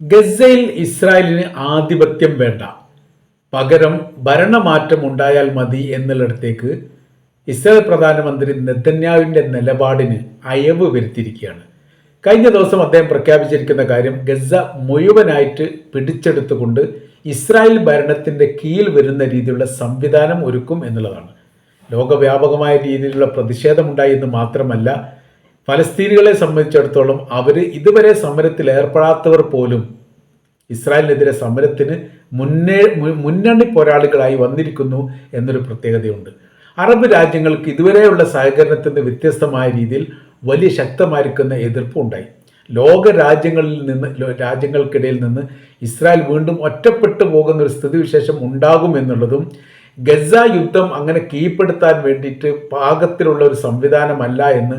ഗസയിൽ ഇസ്രായേലിന് ആധിപത്യം വേണ്ട. പകരം ഭരണമാറ്റം ഉണ്ടായാൽ മതി എന്നുള്ളിടത്തേക്ക് ഇസ്രായേൽ പ്രധാനമന്ത്രി നെതന്യാവിന്റെ നിലപാടിന് അയവ് വരുത്തിയിരിക്കുകയാണ്. കഴിഞ്ഞ ദിവസം അദ്ദേഹം പ്രഖ്യാപിച്ചിരിക്കുന്ന കാര്യം ഗസ മുഴുവനായിട്ട് പിടിച്ചെടുത്തുകൊണ്ട് ഇസ്രായേൽ ഭരണത്തിന്റെ കീഴിൽ വരുന്ന രീതിയിലുള്ള സംവിധാനം ഒരുക്കും എന്നുള്ളതാണ്. ലോകവ്യാപകമായ രീതിയിലുള്ള പ്രതിഷേധമുണ്ടായി എന്ന് മാത്രമല്ല ഫലസ്തീനികളെ സംബന്ധിച്ചിടത്തോളം അവർ ഇതുവരെ സമരത്തിൽ ഏർപ്പെടാത്തവർ പോലും ഇസ്രായേലിനെതിരെ സമരത്തിന് മുന്നേ മുന്നണി പോരാളികളായി വന്നിരിക്കുന്നു എന്നൊരു പ്രത്യേകതയുണ്ട്. അറബ് രാജ്യങ്ങൾക്ക് ഇതുവരെയുള്ള സഹകരണത്തിൽ നിന്ന് വ്യത്യസ്തമായ രീതിയിൽ വലിയ ശക്തമായിരിക്കുന്ന എതിർപ്പുണ്ടായി ലോക രാജ്യങ്ങളിൽ നിന്ന് രാജ്യങ്ങൾക്കിടയിൽ നിന്ന് ഇസ്രായേൽ വീണ്ടും ഒറ്റപ്പെട്ടു പോകുന്ന ഒരു സ്ഥിതിവിശേഷം ഉണ്ടാകും എന്നുള്ളതും ഗസ യുദ്ധം അങ്ങനെ കീഴ്പ്പെടുത്താൻ വേണ്ടിയിട്ട് പാകത്തിലുള്ള ഒരു സംവിധാനമല്ല എന്ന്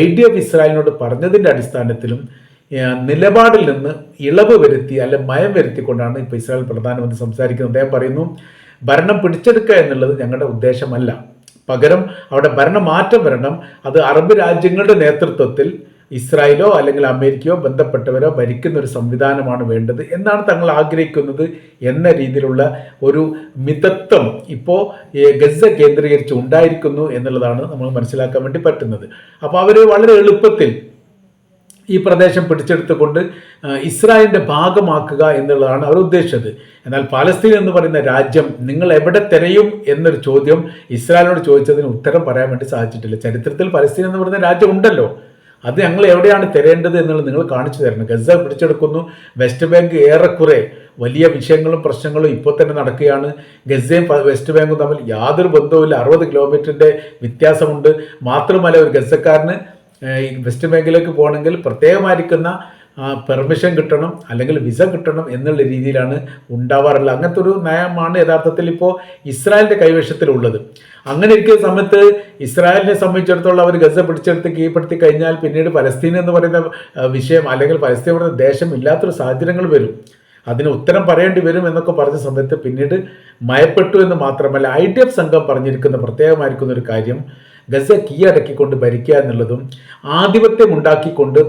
ഐഡിയ ഓഫ് ഇസ്രായേലിനോട് പറഞ്ഞതിന്റെ അടിസ്ഥാനത്തിലും നിലപാടിൽ നിന്ന് ഇളവ് വരുത്തി അല്ലെ മയം വരുത്തിക്കൊണ്ടാണ് ഇപ്പോൾ ഇസ്രായേൽ പ്രധാനമന്ത്രി സംസാരിക്കുന്നത്. അദ്ദേഹം പറയുന്നു ഭരണം പിടിച്ചെടുക്കുക എന്നുള്ളത് ഞങ്ങളുടെ ഉദ്ദേശമല്ല. പകരം അവിടെ ഭരണമാറ്റം വരണം. അത് അറബ് രാജ്യങ്ങളുടെ നേതൃത്വത്തിൽ ഇസ്രായേലോ അല്ലെങ്കിൽ അമേരിക്കയോ ബന്ധപ്പെട്ടവരോ ഭരിക്കുന്ന ഒരു സംവിധാനമാണ് വേണ്ടത്. എന്നാണ് തങ്ങൾ ആഗ്രഹിക്കുന്നത് എന്ന രീതിയിലുള്ള ഒരു മിതത്വം ഇപ്പോൾ ഗസ കേന്ദ്രീകരിച്ച് ഉണ്ടായിരിക്കുന്നു എന്നുള്ളതാണ് നമ്മൾ മനസ്സിലാക്കാൻ വേണ്ടി പറ്റുന്നത്. അപ്പോൾ അവർ വളരെ എളുപ്പത്തിൽ ഈ പ്രദേശം പിടിച്ചെടുത്തുകൊണ്ട് ഇസ്രായേലിന്റെ ഭാഗമാക്കുക എന്നുള്ളതാണ് അവർ ഉദ്ദേശിച്ചത്. എന്നാൽ പാലസ്തീൻ എന്ന് പറയുന്ന രാജ്യം നിങ്ങൾ എവിടെ തിരയും എന്നൊരു ചോദ്യം ഇസ്രായേലിനോട് ചോദിച്ചതിന് ഉത്തരം പറയാൻ വേണ്ടി സാധിച്ചിട്ടില്ല. ചരിത്രത്തിൽ പലസ്തീൻ എന്ന് പറയുന്ന രാജ്യം ഉണ്ടല്ലോ. അത് ഞങ്ങൾ എവിടെയാണ് തരേണ്ടത് എന്നുള്ളത് നിങ്ങൾ കാണിച്ചു തരണം. ഗസ പിടിച്ചെടുക്കുന്നു. വെസ്റ്റ് ബാങ്ക് ഏറെക്കുറെ വലിയ വിഷയങ്ങളും പ്രശ്നങ്ങളും ഇപ്പോൾ തന്നെ നടക്കുകയാണ്. ഗസയും വെസ്റ്റ് ബാങ്കും തമ്മിൽ യാതൊരു ബന്ധവുമില്ല. അറുപത് കിലോമീറ്ററിന്റെ വ്യത്യാസമുണ്ട്. മാത്രമല്ല ഒരു ഗസക്കാരന് വെസ്റ്റ് ബാങ്കിലേക്ക് പോകണമെങ്കിൽ പ്രത്യേകമായിരിക്കുന്ന പെർമിഷൻ കിട്ടണം അല്ലെങ്കിൽ വിസ കിട്ടണം എന്നുള്ള രീതിയിലാണ് ഉണ്ടാവാറുള്ളത്. അങ്ങനത്തെ ഒരു നയമാണ് യഥാർത്ഥത്തിൽ ഇപ്പോൾ ഇസ്രായേലിന്റെ കൈവശത്തിലുള്ളത്. അങ്ങനെ ഇരിക്കുന്ന സമയത്ത് ഇസ്രായേലിനെ സംബന്ധിച്ചിടത്തോളം അവർ ഗസ പിടിച്ചെടുത്ത് കീഴ്പ്പെടുത്തി കഴിഞ്ഞാൽ പിന്നീട് പലസ്തീൻ എന്ന് പറയുന്ന വിഷയം അല്ലെങ്കിൽ പലസ്തീൻ പറയുന്ന ദേശം ഇല്ലാത്തൊരു സാഹചര്യങ്ങൾ വരും. അതിന് ഉത്തരം പറയേണ്ടി വരും എന്നൊക്കെ പറഞ്ഞ സമയത്ത് പിന്നീട് മയപ്പെട്ടു എന്ന് മാത്രമല്ല ഐ ഡി എഫ് സംഘം പറഞ്ഞിരിക്കുന്ന പ്രത്യേകമായിരിക്കുന്ന ഒരു കാര്യം ഗസ കീഴടക്കിക്കൊണ്ട് ഭരിക്കുക എന്നുള്ളതും ആധിപത്യം ഉണ്ടാക്കിക്കൊണ്ട്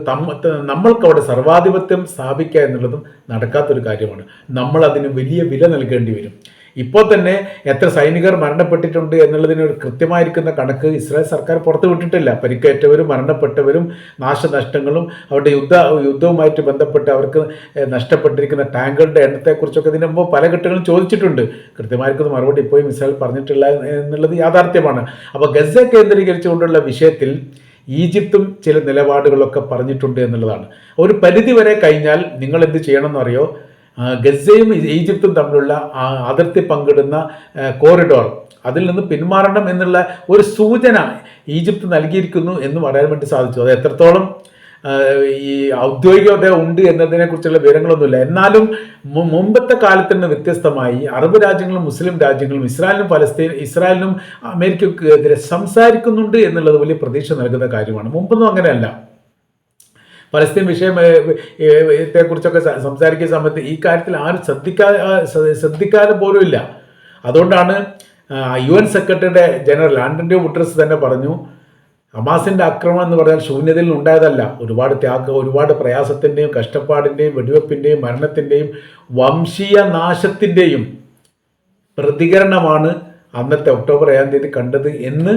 നമ്മൾക്ക് അവിടെ സർവാധിപത്യം സ്ഥാപിക്കുക എന്നുള്ളതും നടക്കാത്തൊരു കാര്യമാണ്. നമ്മൾ അതിന് വലിയ വില നൽകേണ്ടി വരും. ഇപ്പോൾ തന്നെ എത്ര സൈനികർ മരണപ്പെട്ടിട്ടുണ്ട് എന്നുള്ളതിന് ഒരു കൃത്യമായിരിക്കുന്ന കണക്ക് ഇസ്രായേൽ സർക്കാർ പുറത്തുവിട്ടിട്ടില്ല പരിക്കേറ്റവരും മരണപ്പെട്ടവരും നാശനഷ്ടങ്ങളും അവരുടെ യുദ്ധ യുദ്ധവുമായിട്ട് ബന്ധപ്പെട്ട് അവർക്ക് നഷ്ടപ്പെട്ടിരിക്കുന്ന ടാങ്കുകളുടെ എണ്ണത്തെക്കുറിച്ചൊക്കെ ഇതിന് മുമ്പ് പല ഘട്ടങ്ങളും ചോദിച്ചിട്ടുണ്ട്. കൃത്യമായിരിക്കുന്ന മറുപടി ഇപ്പോഴും ഇസ്രായേൽ പറഞ്ഞിട്ടില്ല എന്നുള്ളത് യാഥാർത്ഥ്യമാണ്. അപ്പോൾ ഗസ കേന്ദ്രീകരിച്ചുകൊണ്ടുള്ള വിഷയത്തിൽ ഈജിപ്തും ചില നിലപാടുകളൊക്കെ പറഞ്ഞിട്ടുണ്ട് എന്നുള്ളതാണ്. ഒരു പരിധി വരെ കഴിഞ്ഞാൽ നിങ്ങൾ എന്ത് ചെയ്യണമെന്നറിയോ? ഗസയും ഈജിപ്തും തമ്മിലുള്ള അതിർത്തി പങ്കിടുന്ന കോറിഡോർ അതിൽ നിന്ന് പിന്മാറണം എന്നുള്ള ഒരു സൂചന ഈജിപ്ത് നൽകിയിരിക്കുന്നു എന്ന് പറയാൻ വേണ്ടി സാധിച്ചു. അത് എത്രത്തോളം ഈ ഔദ്യോഗികത ഉണ്ട് എന്നതിനെ കുറിച്ചുള്ള വിവരങ്ങളൊന്നുമില്ല. എന്നാലും മുമ്പത്തെ കാലത്ത് വ്യത്യസ്തമായി അറബ് രാജ്യങ്ങളും മുസ്ലിം രാജ്യങ്ങളും ഇസ്രായേലും പലസ്തീൻ ഇസ്രായേലിനും അമേരിക്കക്കെതിരെ സംസാരിക്കുന്നുണ്ട് എന്നുള്ളത് വലിയ പ്രതീക്ഷ നൽകുന്ന കാര്യമാണ്. മുമ്പൊന്നും അങ്ങനെയല്ല. പലസ്തീൻ വിഷയം കുറിച്ചൊക്കെ സംസാരിക്കുന്ന സമയത്ത് ഈ കാര്യത്തിൽ ആരും ശ്രദ്ധിക്കാ ശ്രദ്ധിക്കാതെ പോലും ഇല്ല. അതുകൊണ്ടാണ് യു എൻ സെക്രട്ടറിയുടെ ജനറൽ ആന്റണിയോ ഗുട്ടറസ് തന്നെ പറഞ്ഞു ഹമാസിന്റെ ആക്രമണം എന്ന് പറഞ്ഞാൽ ശൂന്യതയിൽ ഉണ്ടായതല്ല. ഒരുപാട് ത്യാഗ ഒരുപാട് പ്രയാസത്തിന്റെയും കഷ്ടപ്പാടിന്റെയും വെടിവെപ്പിന്റെയും മരണത്തിന്റെയും വംശീയ നാശത്തിന്റെയും പ്രതികരണമാണ് അന്നത്തെ ഒക്ടോബർ ഏഴാം തീയതി കണ്ടത് എന്ന്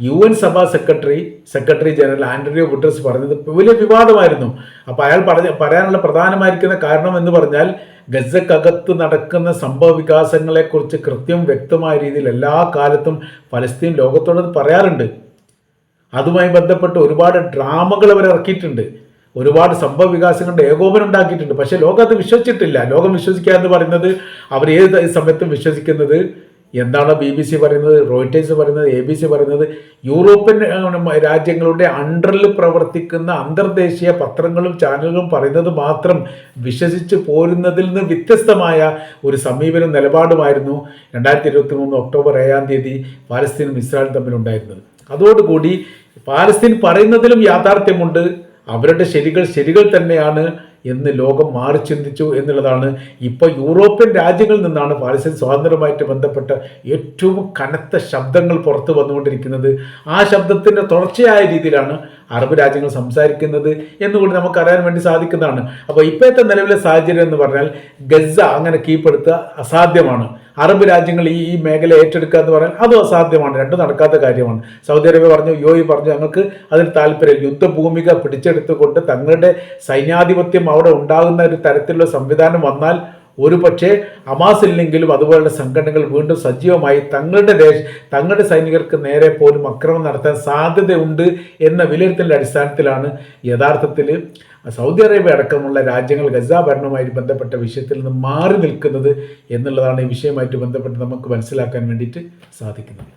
യു എൻ സഭാ secretary secretary general Antonio Guterres പറഞ്ഞത് വലിയ വിവാദമായിരുന്നു. അപ്പോൾ അയാൾ പറഞ്ഞ പറയാനുള്ള പ്രധാനമായിരിക്കുന്ന കാരണം എന്ന് പറഞ്ഞാൽ ഗസക്കകത്ത് നടക്കുന്ന സംഭവ വികാസങ്ങളെക്കുറിച്ച് കൃത്യം വ്യക്തമായ രീതിയിൽ എല്ലാ കാലത്തും ഫലസ്തീൻ ലോകത്തോടത് പറയാറുണ്ട്. അതുമായി ബന്ധപ്പെട്ട് ഒരുപാട് ഡ്രാമകൾ അവർ ഇറക്കിയിട്ടുണ്ട്. ഒരുപാട് സംഭവ വികാസങ്ങളുടെ ഏകോപനം ഉണ്ടാക്കിയിട്ടുണ്ട്. പക്ഷേ ലോകം അത് വിശ്വസിച്ചിട്ടില്ല. ലോകം വിശ്വസിക്കുക എന്ന് പറയുന്നത് അവർ ഏത് സമയത്തും വിശ്വസിക്കുന്നത് എന്താണ് ബി ബി സി പറയുന്നത്? റോയിറ്റേഴ്സ് പറയുന്നത് എ ബി സി പറയുന്നത്? യൂറോപ്യൻ രാജ്യങ്ങളുടെ അണ്ടറിൽ പ്രവർത്തിക്കുന്ന അന്തർദേശീയ പത്രങ്ങളും ചാനലുകളും പറയുന്നത് മാത്രം വിശ്വസിച്ച് പോരുന്നതിൽ നിന്ന് വ്യത്യസ്തമായ ഒരു സമീപനം നിലപാടുമായിരുന്നു രണ്ടായിരത്തി ഇരുപത്തി മൂന്ന് ഒക്ടോബർ ഏഴാം തീയതി പാലസ്തീനും ഇസ്രായേലും തമ്മിലുണ്ടായിരുന്നത് അതോടുകൂടി പാലസ്തീൻ പറയുന്നതിലും യാഥാർത്ഥ്യമുണ്ട്. അവരുടെ ശരികൾ ശരികൾ തന്നെയാണ്. എന്ന് ലോകം മാറി ചിന്തിച്ചു എന്നുള്ളതാണ് ഇപ്പോൾ യൂറോപ്യൻ രാജ്യങ്ങളിൽ നിന്നാണ് പാലസ്തീൻ സ്വാതന്ത്ര്യമായിട്ട് ബന്ധപ്പെട്ട ഏറ്റവും കനത്ത ശബ്ദങ്ങൾ പുറത്തു വന്നുകൊണ്ടിരിക്കുന്നത്. ആ ശബ്ദത്തിന്റെ തുടർച്ചയായ രീതിയിലാണ് അറബ് രാജ്യങ്ങൾ സംസാരിക്കുന്നത് എന്നുകൂടി നമുക്ക് അറിയാൻ വേണ്ടി സാധിക്കുന്നതാണ്. അപ്പോൾ ഇപ്പോഴത്തെ നിലവിലെ സാഹചര്യം എന്ന് പറഞ്ഞാൽ ഗസ അങ്ങനെ കീപ്പെടുത്തുക അസാധ്യമാണ്. അറബ് രാജ്യങ്ങൾ ഈ ഈ മേഖല ഏറ്റെടുക്കുക എന്ന് പറയാൻ അതും അസാധ്യമാണ് രണ്ടും നടക്കാത്ത കാര്യമാണ്. സൗദി അറേബ്യ പറഞ്ഞു യു എ പറഞ്ഞു ഞങ്ങൾക്ക് അതിന് താല്പര്യം യുദ്ധഭൂമിക പിടിച്ചെടുത്തുകൊണ്ട് തങ്ങളുടെ സൈന്യാധിപത്യം അവിടെ ഉണ്ടാകുന്ന ഒരു തരത്തിലുള്ള സംവിധാനം വന്നാൽ ഒരു പക്ഷേ അമാസ് ഇല്ലെങ്കിലും അതുപോലുള്ള സംഘടനകൾ വീണ്ടും സജീവമായി തങ്ങളുടെ ദേശ തങ്ങളുടെ സൈനികർക്ക് നേരെ പോലും അക്രമം നടത്താൻ സാധ്യതയുണ്ട് എന്ന വിലയിരുത്തലിന്റെ അടിസ്ഥാനത്തിലാണ് യഥാർത്ഥത്തിൽ സൗദി അറേബ്യ അടക്കമുള്ള രാജ്യങ്ങൾ ഗസ ഭരണവുമായി ബന്ധപ്പെട്ട വിഷയത്തിൽ നിന്ന് മാറി നിൽക്കുന്നത് എന്നുള്ളതാണ് ഈ വിഷയമായിട്ട് ബന്ധപ്പെട്ട് നമുക്ക് മനസ്സിലാക്കാൻ വേണ്ടിയിട്ട് സാധിക്കുന്നത്.